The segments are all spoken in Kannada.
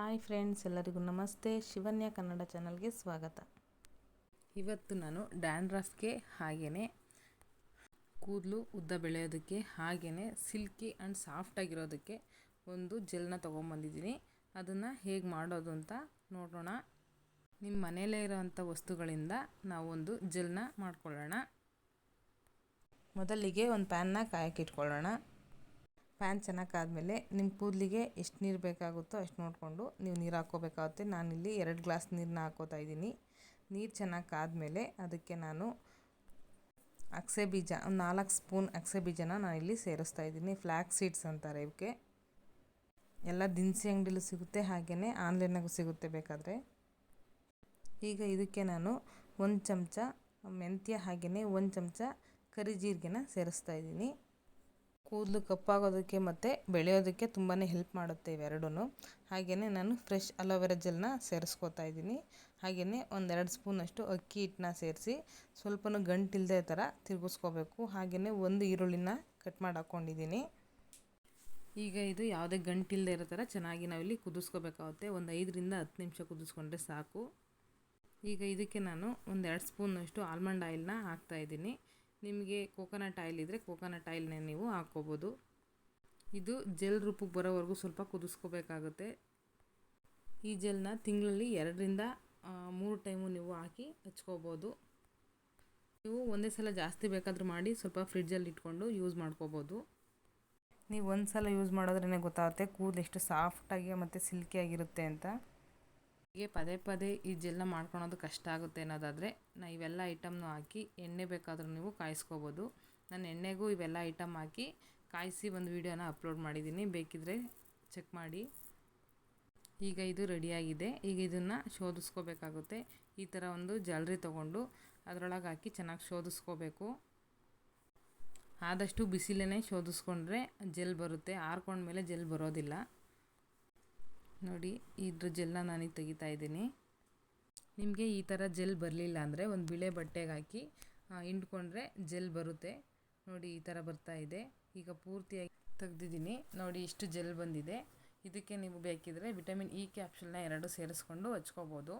ಹಾಯ್ ಫ್ರೆಂಡ್ಸ್, ಎಲ್ಲರಿಗೂ ನಮಸ್ತೆ. ಶಿವನ್ಯ ಕನ್ನಡ ಚಾನಲ್ಗೆ ಸ್ವಾಗತ. ಇವತ್ತು ನಾನು ಡ್ಯಾಂಡ್ರಫ್ಗೆ ಹಾಗೆಯೇ ಕೂದಲು ಉದ್ದ ಬೆಳೆಯೋದಕ್ಕೆ ಹಾಗೆಯೇ ಸಿಲ್ಕಿ ಆ್ಯಂಡ್ ಸಾಫ್ಟಾಗಿರೋದಕ್ಕೆ ಒಂದು ಜೆಲ್ನ ತೊಗೊಂಬಂದಿದ್ದೀನಿ. ಅದನ್ನು ಹೇಗೆ ಮಾಡೋದು ಅಂತ ನೋಡೋಣ. ನಿಮ್ಮ ಮನೆಯಲ್ಲೇ ಇರೋವಂಥ ವಸ್ತುಗಳಿಂದ ನಾವೊಂದು ಜೆಲ್ನ ಮಾಡ್ಕೊಳ್ಳೋಣ. ಮೊದಲಿಗೆ ಒಂದು ಪ್ಯಾನ್ನ ಕಾಯಕ್ಕೆ ಪ್ಯಾನ್ ಚೆನ್ನಾಗಿ ಆದಮೇಲೆ ನಿಮ್ಮ ಕೂದಲಿಗೆ ಎಷ್ಟು ನೀರು ಬೇಕಾಗುತ್ತೋ ಅಷ್ಟು ನೋಡಿಕೊಂಡು ನೀವು ನೀರು ಹಾಕ್ಕೋಬೇಕಾಗುತ್ತೆ. ನಾನಿಲ್ಲಿ ಎರಡು ಗ್ಲಾಸ್ ನೀರನ್ನ ಹಾಕ್ಕೋತಾ ಇದ್ದೀನಿ. ನೀರು ಚೆನ್ನಾಗಿ ಕಾದಮೇಲೆ ಅದಕ್ಕೆ ನಾನು ಅಕ್ಸೆ ಬೀಜ, ಒಂದು ನಾಲ್ಕು ಸ್ಪೂನ್ ಅಕ್ಸೆ ಬೀಜನ ನಾನಿಲ್ಲಿ ಸೇರಿಸ್ತಾ ಇದ್ದೀನಿ. ಫ್ಲ್ಯಾಕ್ ಸೀಡ್ಸ್ ಅಂತಾರೆ ಇವಕ್ಕೆ ಎಲ್ಲ ದಿನಸಿ ಅಂಗಡಿಲೂ ಸಿಗುತ್ತೆ ಹಾಗೆಯೇ ಆನ್ಲೈನಾಗೂ ಸಿಗುತ್ತೆ ಬೇಕಾದರೆ. ಈಗ ಇದಕ್ಕೆ ನಾನು ಒಂದು ಚಮಚ ಮೆಂತ್ಯ ಹಾಗೆಯೇ ಒಂದು ಚಮಚ ಕರಿ ಜೀರಿಗೆನ ಸೇರಿಸ್ತಾ ಇದ್ದೀನಿ. ಕೂದಲು ಕಪ್ಪಾಗೋದಕ್ಕೆ ಮತ್ತು ಬೆಳೆಯೋದಕ್ಕೆ ತುಂಬಾ ಹೆಲ್ಪ್ ಮಾಡುತ್ತೆ ಇವೆರಡೂ ಹಾಗೆಯೇ ನಾನು ಫ್ರೆಶ್ ಅಲೋವೆರಾ ಜೆಲ್ನ ಸೇರಿಸ್ಕೋತಾ ಇದ್ದೀನಿ. ಹಾಗೆಯೇ ಒಂದೆರಡು ಸ್ಪೂನಷ್ಟು ಅಕ್ಕಿ ಹಿಟ್ಟನ್ನ ಸೇರಿಸಿ ಸ್ವಲ್ಪನೂ ಗಂಟಿಲ್ಲದೆ ಥರ ತಿರುಗಿಸ್ಕೋಬೇಕು. ಹಾಗೆಯೇ ಒಂದು ಈರುಳ್ಳಿನ ಕಟ್ ಮಾಡಿ ಹಾಕ್ಕೊಂಡಿದ್ದೀನಿ ಈಗ ಇದು ಯಾವುದೇ ಗಂಟಿಲ್ಲದೆ ಇರೋ ಥರ ಚೆನ್ನಾಗಿ ನಾವಿಲ್ಲಿ ಕುದಿಸ್ಕೋಬೇಕಾಗುತ್ತೆ. ಒಂದು ಐದರಿಂದ ಹತ್ತು ನಿಮಿಷ ಕುದಿಸ್ಕೊಂಡ್ರೆ ಸಾಕು. ಈಗ ಇದಕ್ಕೆ ನಾನು ಒಂದೆರಡು ಸ್ಪೂನಷ್ಟು ಆಲ್ಮಂಡ್ ಆಯಿಲ್ನ ಹಾಕ್ತಾಯಿದ್ದೀನಿ ನಿಮಗೆ ಕೋಕೋನಟ್ ಆಯಿಲ್ ಇದ್ದರೆ ಕೋಕೋನಟ್ ಆಯಿಲ್ನೇ ನೀವು ಹಾಕ್ಕೋಬೋದು. ಇದು ಜೆಲ್ ರೂಪಕ್ಕೆ ಬರೋವರೆಗೂ ಸ್ವಲ್ಪ ಕುದಿಸ್ಕೋಬೇಕಾಗುತ್ತೆ. ಈ ಜೆಲ್ನ ತಿಂಗಳಲ್ಲಿ ಎರಡರಿಂದ ಮೂರು ಟೈಮು ನೀವು ಹಾಕಿ ಹಚ್ಕೋಬೋದು. ನೀವು ಒಂದೇ ಸಲ ಜಾಸ್ತಿ ಬೇಕಾದರೂ ಮಾಡಿ ಸ್ವಲ್ಪ ಫ್ರಿಡ್ಜಲ್ಲಿ ಇಟ್ಕೊಂಡು ಯೂಸ್ ಮಾಡ್ಕೋಬೋದು. ನೀವು ಒಂದು ಸಲ ಯೂಸ್ ಮಾಡೋದ್ರೇ ಗೊತ್ತಾಗುತ್ತೆ, ಕೂದಲು ಎಷ್ಟು ಸಾಫ್ಟಾಗಿ ಮತ್ತು ಸಿಲ್ಕಿಯಾಗಿರುತ್ತೆ ಅಂತ. ಹೀಗೆ ಪದೇ ಪದೇ ಈ ಜೆಲ್ನ ಮಾಡ್ಕೊಳೋದು ಕಷ್ಟ ಆಗುತ್ತೆ ಅನ್ನೋದಾದರೆ ನಾ ಇವೆಲ್ಲ ಐಟಮ್ನು ಹಾಕಿ ಎಣ್ಣೆ ಬೇಕಾದರೂ ನೀವು ಕಾಯಿಸ್ಕೋಬೋದು. ನಾನು ಎಣ್ಣೆಗೂ ಇವೆಲ್ಲ ಐಟಮ್ ಹಾಕಿ ಕಾಯಿಸಿ ಒಂದು ವೀಡಿಯೋನ ಅಪ್ಲೋಡ್ ಮಾಡಿದ್ದೀನಿ ಬೇಕಿದ್ದರೆ ಚೆಕ್ ಮಾಡಿ. ಈಗ ಇದು ರೆಡಿಯಾಗಿದೆ ಈಗ ಇದನ್ನು ಶೋಧಿಸ್ಕೋಬೇಕಾಗುತ್ತೆ. ಈ ಥರ ಒಂದು ಜಲ್ರಿ ತೊಗೊಂಡು ಅದರೊಳಗೆ ಹಾಕಿ ಚೆನ್ನಾಗಿ ಶೋಧಿಸ್ಕೋಬೇಕು. ಆದಷ್ಟು ಬಿಸಿಲೇ ಶೋಧಿಸ್ಕೊಂಡ್ರೆ ಜೆಲ್ ಬರುತ್ತೆ. ಆರ್ಕೊಂಡ್ಮೇಲೆ ಜೆಲ್ ಬರೋದಿಲ್ಲ. ನೋಡಿ, ಇದ್ರ ಜೆಲ್ನ ನಾನೀಗ ತೆಗಿತಾ ಇದ್ದೀನಿ. ನಿಮಗೆ ಈ ಥರ ಜೆಲ್ ಬರಲಿಲ್ಲ ಅಂದರೆ ಒಂದು ಬಿಳೆ ಬಟ್ಟೆಗೆ ಹಾಕಿ ಹಿಂಡ್ಕೊಂಡ್ರೆ ಜೆಲ್ ಬರುತ್ತೆ. ನೋಡಿ, ಈ ಥರ ಬರ್ತಾ ಇದೆ. ಈಗ ಪೂರ್ತಿಯಾಗಿ ತೆಗ್ದಿದ್ದೀನಿ. ನೋಡಿ, ಇಷ್ಟು ಜೆಲ್ ಬಂದಿದೆ. ಇದಕ್ಕೆ ನೀವು ಬೇಕಿದ್ರೆ ವಿಟಮಿನ್ ಇ ಕ್ಯಾಪ್ಸುಲ್ನ ಎರಡು ಸೇರಿಸ್ಕೊಂಡು ಹಚ್ಕೋಬೋದು.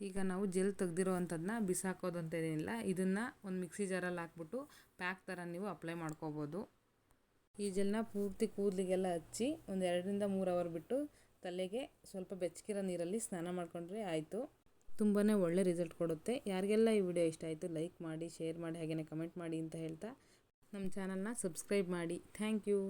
ಈಗ ನಾವು ಜೆಲ್ ತೆಗ್ದಿರೋ ಅಂಥದ್ದನ್ನ ಬಿಸಾಕೋದು ಅಂತ ಏನಿಲ್ಲ. ಇದನ್ನು ಒಂದು ಮಿಕ್ಸಿ ಜಾರಲ್ಲಿ ಹಾಕ್ಬಿಟ್ಟು ಪ್ಯಾಕ್ ಥರ ನೀವು ಅಪ್ಲೈ ಮಾಡ್ಕೋಬೋದು. ಈ ಜೆಲ್ನ ಪೂರ್ತಿ ಕೂದಲಿಗೆಲ್ಲ ಹಚ್ಚಿ ಒಂದು ಎರಡರಿಂದ ಮೂರು ಅವರ್ ಬಿಟ್ಟು ತಲೆಗೆ ಸ್ವಲ್ಪ ಬೆಚ್ಚಗಿರೋ ನೀರಲ್ಲಿ ಸ್ನಾನ ಮಾಡಿಕೊಂಡ್ರೆ ಆಯಿತು. ತುಂಬಾ ಒಳ್ಳೆ ರಿಸಲ್ಟ್ ಕೊಡುತ್ತೆ. ಯಾರಿಗೆಲ್ಲ ಈ ವಿಡಿಯೋ ಇಷ್ಟ ಆಯಿತು ಲೈಕ್ ಮಾಡಿ, ಶೇರ್ ಮಾಡಿ ಹಾಗೆಯೇ ಕಮೆಂಟ್ ಮಾಡಿ ಅಂತ ಹೇಳ್ತಾ ನಮ್ಮ ಚಾನಲ್ನ ಸಬ್ಸ್ಕ್ರೈಬ್ ಮಾಡಿ. Thank you.